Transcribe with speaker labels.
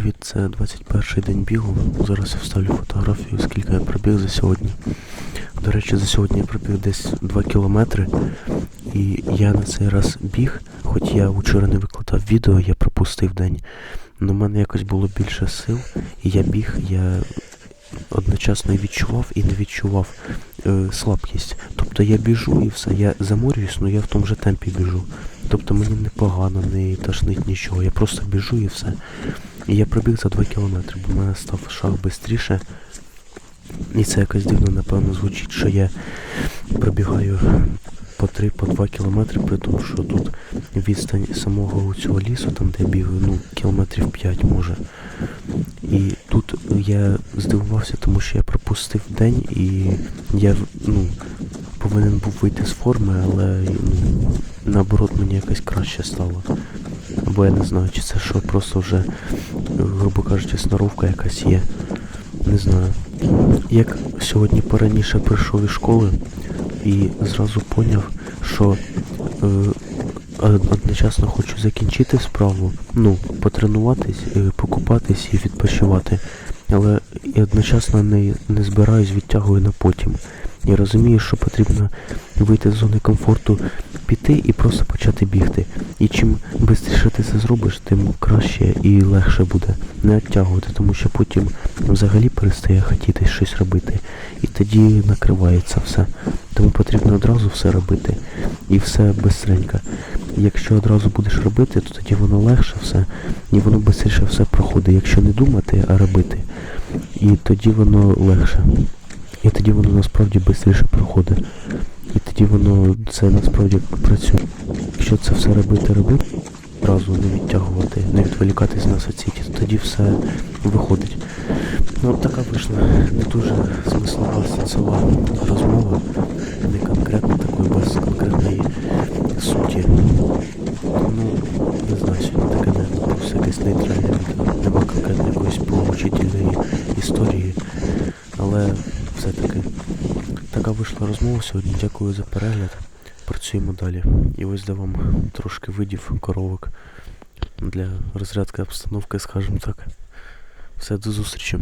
Speaker 1: привіт, це 21 день бігу. Зараз я вставлю фотографію, скільки я пробіг за сьогодні. До речі, за сьогодні я пробіг десь 2 кілометри. І я на цей раз біг, хоч я вчора не викладав відео, я пропустив день. Но в мене якось було більше сил, і я біг, я одночасно відчував і не відчував е, слабкість. Тобто я біжу і все, я заморююсь, але я в тому же темпі біжу. Тобто мені не погано, не тошнить нічого. Я просто біжу і все. І я пробіг за 2 кілометри, бо в мене став шаг швидше. І це якось дивно, напевно, звучить, що я пробігаю по 3, по 2 кілометри, при тому, що тут відстань самого цього лісу, там де я бігаю, ну, кілометрів 5 може. І тут я здивувався, тому що я пропустив день і я ну, повинен був вийти з форми, але ну, наоборот мені якось краще стало. Або я не знаю, чи це що просто вже, грубо кажучи, сноровка якась є. Не знаю. Як сьогодні пораніше прийшов із школи і зразу поняв, що е, одночасно хочу закінчити справу, ну, потренуватись, е, покупатись і відпочивати. Але і одночасно не, не збираюсь, відтягую на потім. Я розумію, що потрібно вийти з зони комфорту, піти і просто почати бігти. І чим швидше ти це зробиш, тим краще і легше буде не оттягувати, тому що потім взагалі перестає хотіти щось робити. І тоді накривається все. Тому потрібно одразу все робити. І все безстренько. Якщо одразу будеш робити, то тоді воно легше все, і воно швидше все проходить. Якщо не думати, а робити. І тоді воно легше. І тоді воно насправді швидше проходить. І тоді воно це насправді працює. Якщо це все робити, робити, одразу не відтягувати, не відволікатись на соцсеті, то тоді все виходить. Ну, така вийшла не дуже смислова сенсова розмова, не конкретно такої, без конкретної суті. Ну, не знаю, сьогодні таке не просто якесь нейтральне відео. Нема конкретно якоїсь поучительної історії. Але все-таки така вийшла розмова сьогодні. Дякую за перегляд. Працюємо далі. І ось де вам трошки видів коровок для розрядки обстановки, скажімо так. Все, до зустрічі.